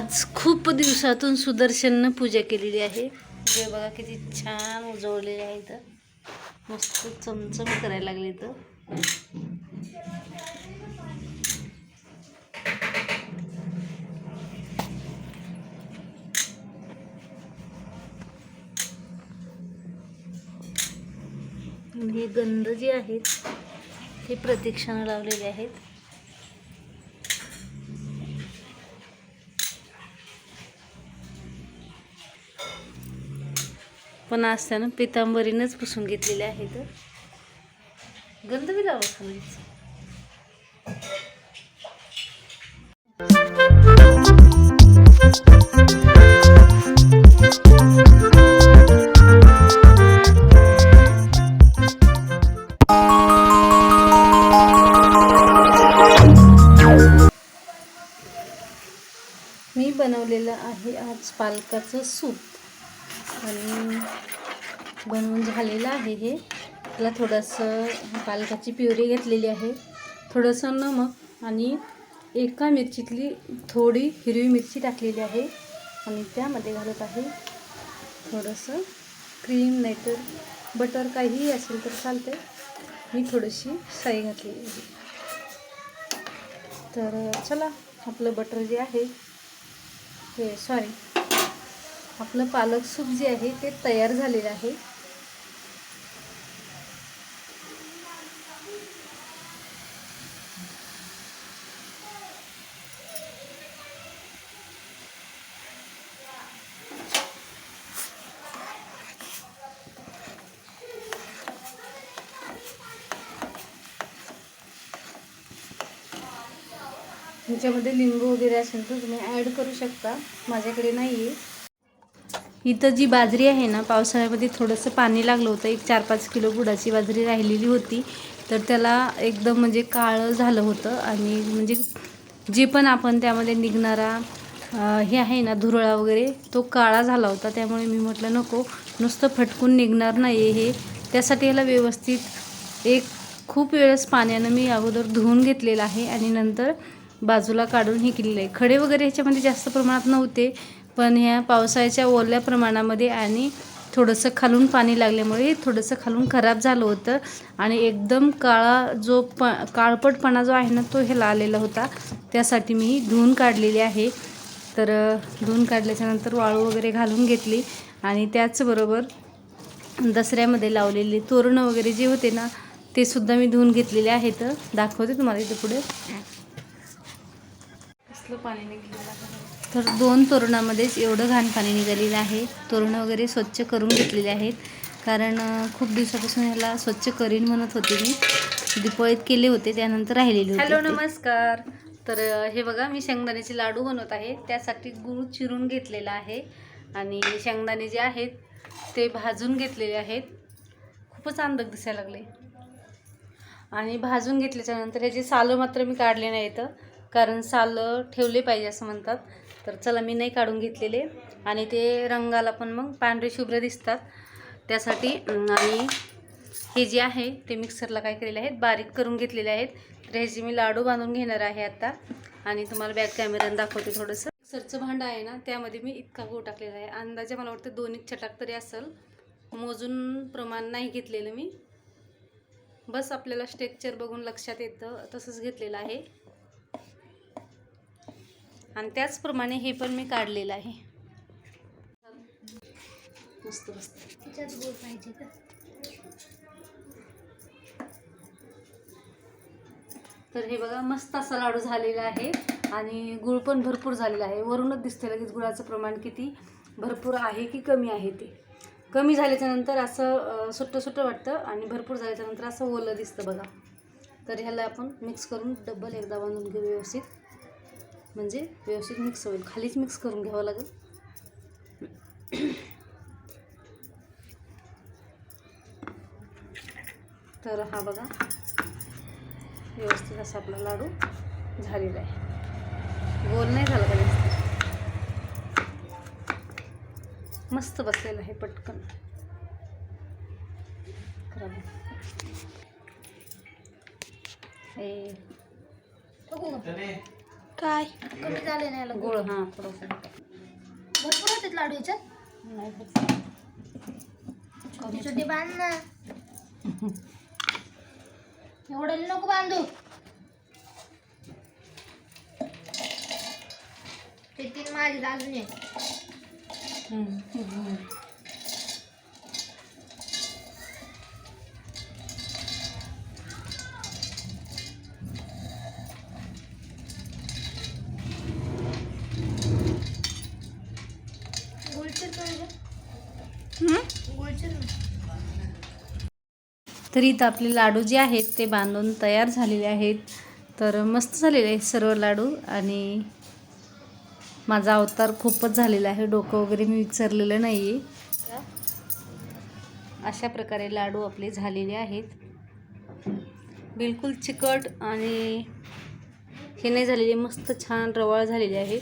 आज खूप दिवसातून सुदर्शननं पूजा केलेली आहे. जे बघा किती छान उजवलेले आहे इथं. मस्त चमचम करायला लागले इथं. हे गंध जे आहेत हे प्रतीक्षानं लावलेले आहेत. पण असताना पितांबरीनंच पुसून घेतलेले आहेत. गंध बी लावा मी बनवलेलं आहे आज पालकाचं सूप. आणि बनवून झालेलं आहे हे. त्याला थोडंसं पालकाची प्युरी घेतलेली आहे. थोडंसं नमक आणि एका मिरचीतली थोडी हिरवी मिरची टाकलेली आहे. आणि त्यामध्ये घालत आहे थोडंसं क्रीम नाहीतर बटर काहीही असेल तर चालते मी थोडीशी साई घातलेली आहे. तर चला आपलं बटर जे आहे हे सॉरी आपलं पालक सूप जे आहे ते तयार झालेलं आहे. ह्याच्यामध्ये लिंबू वगैरे असेल तर तुम्ही ॲड करू शकता. माझ्याकडे नाही आहे इथं जी बाजरी आहे ना पावसाळ्यामध्ये थोडंसं पाणी लागलं होतं. एक चार पाच किलो बुडाची बाजरी राहिलेली होती. तर त्याला एकदम म्हणजे काळं झालं होतं आणि म्हणजे जे पण आपण त्यामध्ये निघणारा हे आहे ना धुरळा वगैरे तो काळा झाला होता. त्यामुळे मी म्हटलं नको नुसतं फटकून निघणार नाही हे. त्यासाठी याला व्यवस्थित एक खूप वेळेस पाण्यानं मी अगोदर धुवून घेतलेलं आहे आणि नंतर बाजूला काढून हे केलेलं आहे. खडे वगैरे ह्याच्यामध्ये जास्त प्रमाणात नव्हते. पण ह्या पावसाळ्याच्या ओल्या प्रमाणामध्ये आणि थोडंसं खालून पाणी लागल्यामुळे थोडंसं खालून खराब झालं होतं. आणि एकदम काळा जो प काळपटपणा जो आहे ना तो ह्याला आलेला होता. त्यासाठी मी ही धुवून काढलेली आहे. तर धुवून काढल्याच्यानंतर वाळू वगैरे घालून घेतली. आणि त्याचबरोबर दसऱ्यामध्ये लावलेली तोरणं वगैरे जे होते ना ते सुद्धा मी धुवून घेतलेले आहेत. दाखवते तुम्हाला इथे पुढे. कसलं पाणी निघलेलं आहे तर दोन तोरणामध्येच एवढं घाण पाणी निघालेलं आहे. तोरणं वगैरे स्वच्छ करून घेतलेले आहेत. कारण खूप दिवसापासून ह्याला स्वच्छ करीन म्हणत होते मी. दिपळीत केले होते त्यानंतर राहिलेले हॅलो नमस्कार. तर हे बघा मी शेंगदाण्याचे लाडू बनवत आहे. त्यासाठी गूळ चिरून घेतलेला आहे. आणि शेंगदाणे जे आहेत ते भाजून घेतलेले आहेत. खूपच अंदक दिसायला लागले. आणि भाजून घेतल्याच्या नंतर ह्याचे सालं मात्र मी काढले नाहीत कारण साल ठेवले पाहिजे असं म्हणतात. तर चला मी नाही काढून घेतलेले. आणि ते रंगाला पण मग पांढरे शुभ्र दिसतात. त्यासाठी आणि हे जे आहे ते मिक्सरला काय केलेले आहेत? बारीक करून घेतलेले आहेत. तर ह्याचे मी लाडू बांधून घेणार आहे आता आणि तुम्हाला बॅक कॅमेऱ्यानं दाखवते थोडंसं. मिक्सरचं भांडं आहे ना त्यामध्ये मी इतका गो टाकलेला आहे. अंदाजे मला वाटतं दोन एक छटाक तरी असेल. मोजून प्रमाण नाही घेतलेलं मी. बस आपल्याला स्ट्रेक्चर बघून लक्षात येतं तसंच घेतलेलं आहे. आणि त्याचप्रमाणे हे पण मी काढलेलं आहे. मस्त मस्त. पाहिजे तर हे बघा मस्त असा लाडू झालेला आहे आणि गुळ पण भरपूर झालेला आहे. वरूनच दिसते लगेच गुळाचं प्रमाण किती भरपूर आहे की कमी आहे ते. कमी झाल्याच्यानंतर असं सुट्टं सुट्टं वाटतं आणि भरपूर झाल्याच्यानंतर असं ओलं दिसतं बघा. तर ह्याला आपण मिक्स करून डबल एकदा बांधून घेऊ व्यवस्थित. म्हणजे व्यवस्थित मिक्स होईल. खालीच मिक्स करून घ्यावं लागेल. तर हा बघा व्यवस्थित असा आपला लाडू झालेला आहे. गोल नाही झाला का जास्त? मस्त बसलेला आहे पटकन. करा काय? कमी झाले नाही याला गोळ हां थोडंसं. भरपूर होते लाडू याच्यात? नाही होत. छोटे छोटे बांध ना. एवढं नको बांधू. ते तीन माझे अजून एक. हम्म, तर इथं आपले लाडू जे आहेत ते बांधून तयार झालेले आहेत. तर मस्त झालेले आहेत सर्व लाडू आणि माझा अवतार खूपच झालेला आहे. डोकं वगैरे मी विचारलेलं नाही आहे अशा प्रकारे लाडू आपले झालेले आहेत. बिलकुल चिकट आणि हे नाही झालेले मस्त छान रवाळ झालेले आहेत.